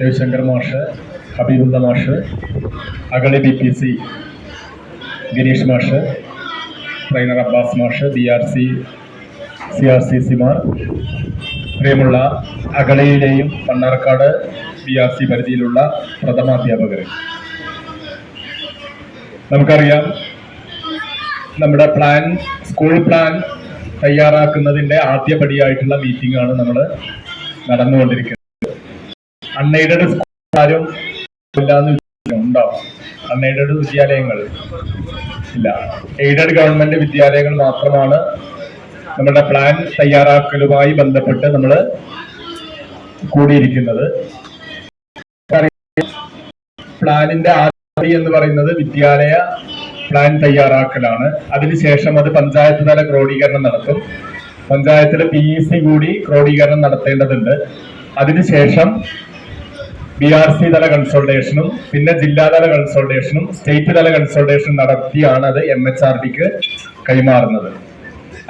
H M മാഷ് ഹബീബുള്ള മാഷ് Agali B P C Girish മാഷ് ട്രെയിനർ അബ്ബാസ് മാഷ് B R C C R C സിമാർ പ്രിയമുള്ള അഗളിയിലെയും മണ്ണാർക്കാട് ബി ആർ സി പരിധിയിലുള്ള പ്രഥമാധ്യാപകർ നമുക്കറിയാം നമ്മുടെ പ്ലാൻ സ്കൂൾ പ്ലാൻ തയ്യാറാക്കുന്നതിന്റെ ആദ്യപടിയായിട്ടുള്ള മീറ്റിംഗ് ആണ് നമ്മൾ നടന്നുകൊണ്ടിരിക്കുന്നത് അൺഎയ്ഡഡ് ഉണ്ടാവും അൺഎയ്ഡഡ് വിദ്യാലയങ്ങൾ ഇല്ല. എയ്ഡഡ് ഗവൺമെന്റ് വിദ്യാലയങ്ങൾ മാത്രമാണ് നമ്മുടെ പ്ലാൻ തയ്യാറാക്കലുമായി ബന്ധപ്പെട്ട് നമ്മൾ കൂടിയിരിക്കുന്നത്. പ്ലാനിന്റെ ആദ്യം എന്ന് പറയുന്നത് വിദ്യാലയ പ്ലാൻ തയ്യാറാക്കലാണ്. അതിനുശേഷം അത് പഞ്ചായത്ത് തല ക്രോഡീകരണം നടത്തും. പഞ്ചായത്തിൽ പി ഇ സി കൂടി ക്രോഡീകരണം നടത്തേണ്ടതുണ്ട്. അതിനുശേഷം ബി ആർ സി തല കൺസൾട്ടേഷനും പിന്നെ ജില്ലാതല കൺസൾട്ടേഷനും സ്റ്റേറ്റ് തല കൺസൾട്ടേഷനും നടത്തിയാണ് അത് എം എച്ച് ആർ ഡിക്ക് കൈമാറുന്നത്.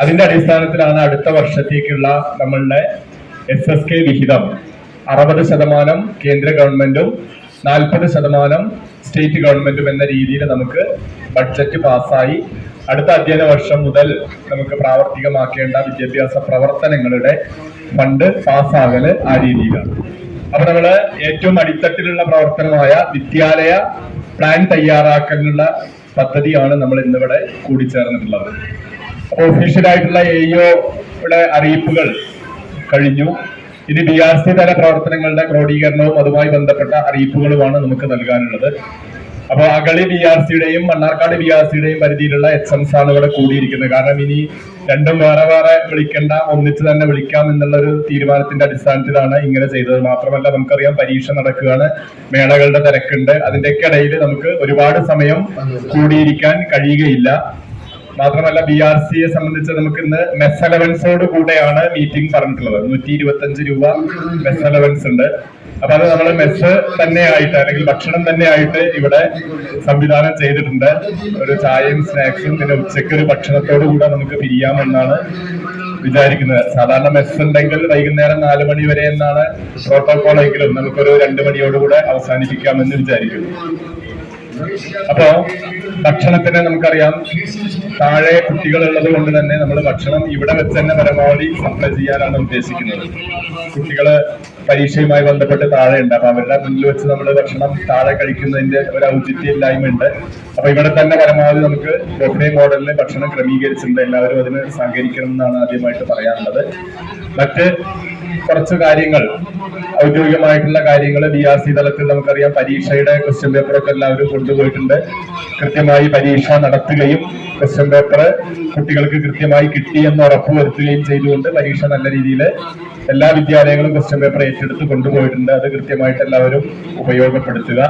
അതിന്റെ അടിസ്ഥാനത്തിലാണ് അടുത്ത വർഷത്തേക്കുള്ള നമ്മളുടെ എസ് എസ് കെ വിഹിതം. അറുപത് ശതമാനം കേന്ദ്ര ഗവൺമെന്റും നാൽപ്പത് ശതമാനം സ്റ്റേറ്റ് ഗവൺമെന്റും എന്ന രീതിയിൽ നമുക്ക് ബഡ്ജറ്റ് പാസ്സായി അടുത്ത അധ്യയന വർഷം മുതൽ നമുക്ക് പ്രാവർത്തികമാക്കേണ്ട വിദ്യാഭ്യാസ പ്രവർത്തനങ്ങളുടെ ഫണ്ട് പാസ്സാകൽ ആ രീതിയിലാണ്. അപ്പൊ നമ്മൾ ഏറ്റവും അടിത്തട്ടിലുള്ള പ്രവർത്തനമായ വിദ്യാലയ പ്ലാൻ തയ്യാറാക്കാനുള്ള പദ്ധതിയാണ് നമ്മൾ ഇന്നിവിടെ കൂടിച്ചേർന്നിട്ടുള്ളത്. അപ്പൊ ഒഫീഷ്യലായിട്ടുള്ള എഇഒയുടെ അറിയിപ്പുകൾ കഴിഞ്ഞു. ഇനി ബി ആർ സി തല പ്രവർത്തനങ്ങളുടെ ക്രോഡീകരണവും അതുമായി ബന്ധപ്പെട്ട അറിയിപ്പുകളുമാണ് നമുക്ക് നൽകാനുള്ളത്. അപ്പോൾ അകളി ബി ആർ സിയുടെയും മണ്ണാർക്കാട് ബി ആർ സിയുടെയും പരിധിയിലുള്ള എച്ച് എംസ് ആണ് ഇവിടെ കൂടിയിരിക്കുന്നത്. കാരണം ഇനി രണ്ടും വേറെ വേറെ വിളിക്കേണ്ട ഒന്നിച്ച് തന്നെ വിളിക്കാം എന്നുള്ള ഒരു തീരുമാനത്തിന്റെ അടിസ്ഥാനത്തിലാണ് ഇങ്ങനെ ചെയ്തത്. മാത്രമല്ല നമുക്കറിയാം പരീക്ഷ നടക്കുകയാണ് മേളകളുടെ തിരക്കുണ്ട്. അതിന്റെയൊക്കെ ഇടയിൽ നമുക്ക് ഒരുപാട് സമയം കൂടിയിരിക്കാൻ കഴിയുകയില്ല. മാത്രമല്ല ബി ആർ സിയെ സംബന്ധിച്ച് നമുക്ക് ഇന്ന് മെസ് അലവൻസോട് കൂടെയാണ് മീറ്റിംഗ് പറഞ്ഞിട്ടുള്ളത്. നൂറ്റി ഇരുപത്തഞ്ച് രൂപ മെസ് അലവൻസ് ഉണ്ട്. അപ്പൊ അത് നമ്മൾ മെസ് തന്നെ ആയിട്ട് അല്ലെങ്കിൽ ഭക്ഷണം തന്നെ ആയിട്ട് ഇവിടെ സംവിധാനം ചെയ്തിട്ടുണ്ട്. ഒരു ചായയും സ്നാക്സും പിന്നെ ഉച്ചയ്ക്ക് ഒരു ഭക്ഷണത്തോടു കൂടെ നമുക്ക് പിരിയാമെന്നാണ് വിചാരിക്കുന്നത്. സാധാരണ മെസ് ഉണ്ടെങ്കിൽ വൈകുന്നേരം നാല് മണി വരെ എന്നാണ് പ്രോട്ടോകോൾ എങ്കിലും നമുക്കൊരു രണ്ട് മണിയോടുകൂടെ അവസാനിപ്പിക്കാമെന്ന് വിചാരിക്കുന്നു. അപ്പോ ഭക്ഷണത്തിന് നമുക്കറിയാം. താഴെ കുട്ടികൾ ഉള്ളത് കൊണ്ട് തന്നെ നമ്മൾ ഭക്ഷണം ഇവിടെ വെച്ച് തന്നെ പരമാവധി സപ്ലൈ ചെയ്യാനാണ് ഉദ്ദേശിക്കുന്നത്. കുട്ടികൾ പരീക്ഷയുമായി ബന്ധപ്പെട്ട് താഴെ ഉണ്ട്. അപ്പൊ അവരുടെ മുന്നിൽ വെച്ച് നമ്മൾ ഭക്ഷണം താഴെ കഴിക്കുന്നതിന്റെ ഒരു ഔചിത്യമില്ലായ്മ ഉണ്ട് അപ്പൊ ഇവിടെ തന്നെ പരമാവധി നമുക്ക് ബൊഫേ മോഡലിൽ ഭക്ഷണം ക്രമീകരിച്ചിട്ടുണ്ട്. എല്ലാവരും അതിന് സഹകരിക്കണം എന്നാണ് ആദ്യമായിട്ട് പറയാനുള്ളത്. മറ്റ് കുറച്ച് കാര്യങ്ങൾ ഔദ്യോഗികമായിട്ടുള്ള കാര്യങ്ങൾ ബി ആർ സി തലത്തിൽ നമുക്കറിയാം. പരീക്ഷയുടെ ക്വസ്റ്റ്യൻ പേപ്പർ ഒക്കെ എല്ലാവരും കൊണ്ടുപോയിട്ടുണ്ട്. കൃത്യമായി പരീക്ഷ നടത്തുകയും ക്വസ്റ്റ്യൻ പേപ്പർ കുട്ടികൾക്ക് കൃത്യമായി കിട്ടി എന്ന് ഉറപ്പുവരുത്തുകയും ചെയ്തുകൊണ്ട് പരീക്ഷ നല്ല രീതിയിൽ എല്ലാ വിദ്യാലയങ്ങളും ക്വസ്റ്റ്യൻ പേപ്പർ ഏറ്റെടുത്ത് കൊണ്ടുപോയിട്ടുണ്ട്. അത് കൃത്യമായിട്ട് എല്ലാവരും ഉപയോഗപ്പെടുത്തുക.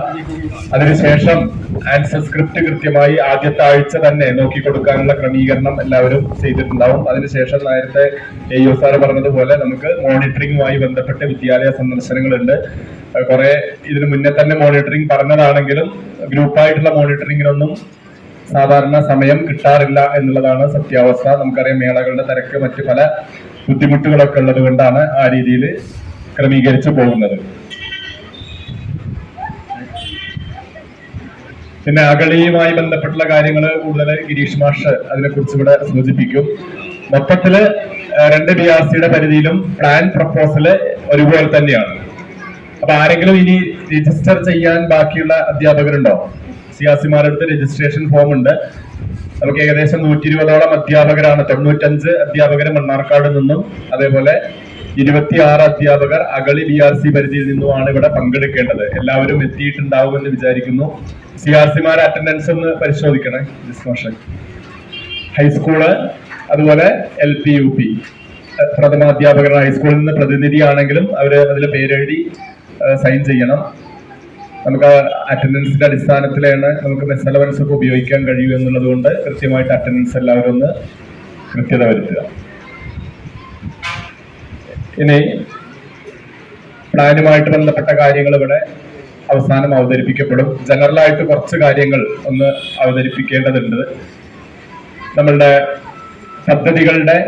അതിനുശേഷം ആൻസർ സ്ക്രിപ്റ്റ് കൃത്യമായി ആദ്യത്തെ ആഴ്ച തന്നെ നോക്കി കൊടുക്കാനുള്ള ക്രമീകരണം എല്ലാവരും ചെയ്തിട്ടുണ്ടാവും. അതിനുശേഷം നേരത്തെ എ യു സാറ് പറഞ്ഞതുപോലെ നമുക്ക് മോണിറ്ററിംഗുമായി ബന്ധപ്പെട്ട് വിദ്യാലയ സന്ദർശനങ്ങളുണ്ട്. കുറെ ഇതിനു മുന്നേ തന്നെ മോണിറ്ററിംഗ് പറഞ്ഞതാണെങ്കിലും ഗ്രൂപ്പായിട്ടുള്ള മോണിറ്ററിംഗിനൊന്നും സാധാരണ സമയം കിട്ടാറില്ല എന്നുള്ളതാണ് സത്യാവസ്ഥ. നമുക്കറിയാം മേളകളുടെ തിരക്ക് മറ്റു പല ബുദ്ധിമുട്ടുകളൊക്കെ ഉള്ളത് കൊണ്ടാണ് ആ രീതിയിൽ ക്രമീകരിച്ചു പോകുന്നത്. പിന്നെ അകളിയുമായി ബന്ധപ്പെട്ടുള്ള കാര്യങ്ങൾ കൂടുതൽ ഗിരീഷ് മാഷ് അതിനെക്കുറിച്ച് ഇവിടെ സൂചിപ്പിക്കും. മൊത്തത്തിൽ രണ്ട് ബി ആർ സിയുടെ പരിധിയിലും പ്ലാൻ പ്രപ്പോസൽ ഒരുപോലെ തന്നെയാണ്. അപ്പൊ ആരെങ്കിലും ഇനി രജിസ്റ്റർ ചെയ്യാൻ ബാക്കിയുള്ള അധ്യാപകരുണ്ടോ? സിയാസിമാരുടെ അടുത്ത് രജിസ്ട്രേഷൻ ഫോം ഉണ്ട്. നമുക്ക് ഏകദേശം നൂറ്റി ഇരുപതോളം അധ്യാപകരാണ്. തൊണ്ണൂറ്റഞ്ച് അധ്യാപകർ മണ്ണാർക്കാട് നിന്നും അതേപോലെ ഇരുപത്തിയാറ് അധ്യാപകർ അഗളി ബി ആർ സി പരിധിയിൽ നിന്നുമാണ് ഇവിടെ പങ്കെടുക്കേണ്ടത്. എല്ലാവരും എത്തിയിട്ടുണ്ടാവുമെന്ന് വിചാരിക്കുന്നു. സി ആർ സിമാരുടെ അറ്റൻഡൻസ് ഒന്ന് പരിശോധിക്കണേ ഹൈസ്കൂൾ അതുപോലെ എൽ പി യു പി. പ്രഥമാധ്യാപകർ ഹൈസ്കൂളിൽ നിന്ന് പ്രതിനിധിയാണെങ്കിലും അവർ അതിൽ പേരെഴുതി സൈൻ ചെയ്യണം. നമുക്ക് അറ്റൻഡൻസിന്റെ അടിസ്ഥാനത്തിലാണ് നമുക്ക് മെസ് അലവൻസ് ഒക്കെ ഉപയോഗിക്കാൻ കഴിയൂ എന്നുള്ളത് കൊണ്ട് കൃത്യമായിട്ട് അറ്റൻഡൻസ് എല്ലാവരും ഒന്ന് കൃത്യത വരുത്തുക. ഇനി പ്ലാനുമായിട്ട് ബന്ധപ്പെട്ട കാര്യങ്ങൾ ഇവിടെ അവസാനം അവതരിപ്പിക്കപ്പെടും. ജനറലായിട്ട് കുറച്ച് കാര്യങ്ങൾ ഒന്ന് അവതരിപ്പിക്കേണ്ടതുണ്ട്. നമ്മളുടെ പദ്ധതികളുടെ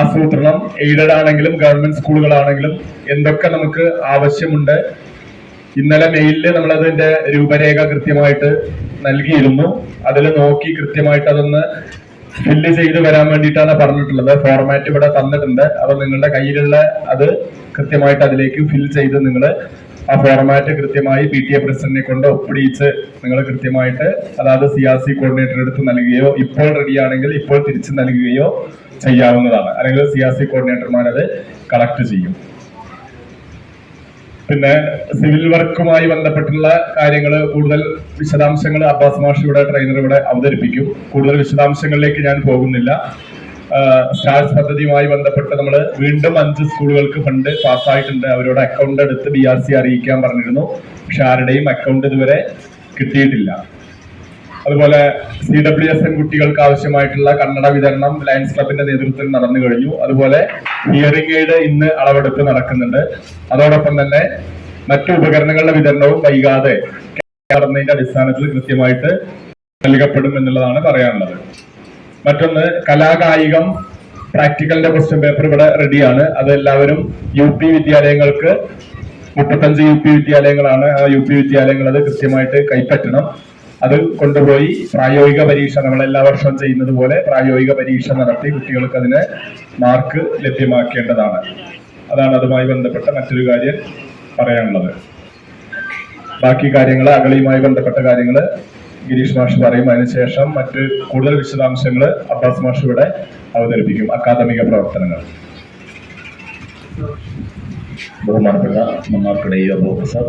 ആസൂത്രണം എയ്ഡഡ് ആണെങ്കിലും ഗവൺമെന്റ് സ്കൂളുകളാണെങ്കിലും എന്തൊക്കെ നമുക്ക് ആവശ്യമുണ്ട്. ഇന്നലെ മെയിലിൽ നമ്മൾ അതിന്റെ രൂപരേഖ കൃത്യമായിട്ട് നൽകിയിരുന്നു. അതിൽ നോക്കി കൃത്യമായിട്ട് അതൊന്ന് ഫില്ല് ചെയ്ത് വരാൻ വേണ്ടിയിട്ടാണ് പറഞ്ഞിട്ടുള്ളത്. ഫോർമാറ്റ് ഇവിടെ തന്നിട്ടുണ്ട്. അപ്പൊ നിങ്ങളുടെ കയ്യിലുള്ള അത് കൃത്യമായിട്ട് അതിലേക്ക് ഫിൽ ചെയ്ത് നിങ്ങൾ ആ ഫോർമാറ്റ് കൃത്യമായി പി ടി എ പ്രസിഡന്റിനെ കൊണ്ട് ഒപ്പിടിയിച്ച് നിങ്ങൾ കൃത്യമായിട്ട് അതായത് സി ആർ സി കോർഡിനേറ്റർ എടുത്ത് നൽകുകയോ ഇപ്പോൾ റെഡിയാണെങ്കിൽ ഇപ്പോൾ തിരിച്ചു നൽകുകയോ ചെയ്യാവുന്നതാണ്. അല്ലെങ്കിൽ സി ആർ സി കോർഡിനേറ്റർമാർ അത് കളക്ട് ചെയ്യും. പിന്നെ സിവിൽ വർക്കുമായി ബന്ധപ്പെട്ടുള്ള കാര്യങ്ങൾ കൂടുതൽ വിശദാംശങ്ങൾ അബ്ബാസ് മാഷിയുടെ ട്രെയിനർ ഇവിടെ അവതരിപ്പിക്കും. കൂടുതൽ വിശദാംശങ്ങളിലേക്ക് ഞാൻ പോകുന്നില്ല. സ്റ്റാർസ് പദ്ധതിയുമായി ബന്ധപ്പെട്ട് നമ്മൾ വീണ്ടും അഞ്ച് സ്കൂളുകൾക്ക് ഫണ്ട് പാസ്സായിട്ടുണ്ട്. അവരോട് അക്കൗണ്ട് എടുത്ത് ബി ആർ സി അറിയിക്കാൻ പറഞ്ഞിരുന്നു. പക്ഷെ ആരുടെയും അക്കൗണ്ട് ഇതുവരെ കിട്ടിയിട്ടില്ല. അതുപോലെ സി ഡബ്ല്യു എസ് എൻ കുട്ടികൾക്ക് ആവശ്യമായിട്ടുള്ള കന്നഡ വിതരണം ലയൻസ് ക്ലബിന്റെ നേതൃത്വത്തിൽ നടന്നു കഴിഞ്ഞു. അതുപോലെ ഹിയറിംഗ് എയ്ഡ് ഇന്ന് അളവെടുപ്പ് നടക്കുന്നുണ്ട്. അതോടൊപ്പം തന്നെ മറ്റു ഉപകരണങ്ങളുടെ വിതരണവും വൈകാതെ നടന്നതിന്റെ അടിസ്ഥാനത്തിൽ കൃത്യമായിട്ട് നൽകപ്പെടും എന്നുള്ളതാണ് പറയാനുള്ളത്. മറ്റൊന്ന് കലാകായികം. പ്രാക്ടിക്കലിന്റെ ക്വസ്റ്റ്യൻ പേപ്പർ ഇവിടെ റെഡിയാണ് അത് എല്ലാവരും യു പി വിദ്യാലയങ്ങൾക്ക് മുപ്പത്തഞ്ച് യു പി വിദ്യാലയങ്ങളാണ്. ആ യു പി വിദ്യാലയങ്ങൾ അത് കൃത്യമായിട്ട് കൈപ്പറ്റണം. അത് കൊണ്ടുപോയി പ്രായോഗിക പരീക്ഷ നമ്മൾ എല്ലാ വർഷവും ചെയ്യുന്നത് പോലെ പ്രായോഗിക പരീക്ഷ നടത്തി കുട്ടികൾക്ക് അതിന് മാർക്ക് ലഭ്യമാക്കേണ്ടതാണ്. അതാണ് അതുമായി ബന്ധപ്പെട്ട മറ്റൊരു കാര്യം പറയാനുള്ളത്. ബാക്കി കാര്യങ്ങൾ അകളിയുമായി ബന്ധപ്പെട്ട കാര്യങ്ങൾ ഗിരീഷ് മാഷ് പറയും. അതിനുശേഷം മറ്റ് കൂടുതൽ വിശദാംശങ്ങൾ അബ്ബാസ് മാഷ് ഇവിടെ അവതരിപ്പിക്കും. അക്കാദമിക പ്രവർത്തനങ്ങൾ. ബഹുമാനപ്പെട്ട മണ്ണാർക്കട പ്രൊഫസർ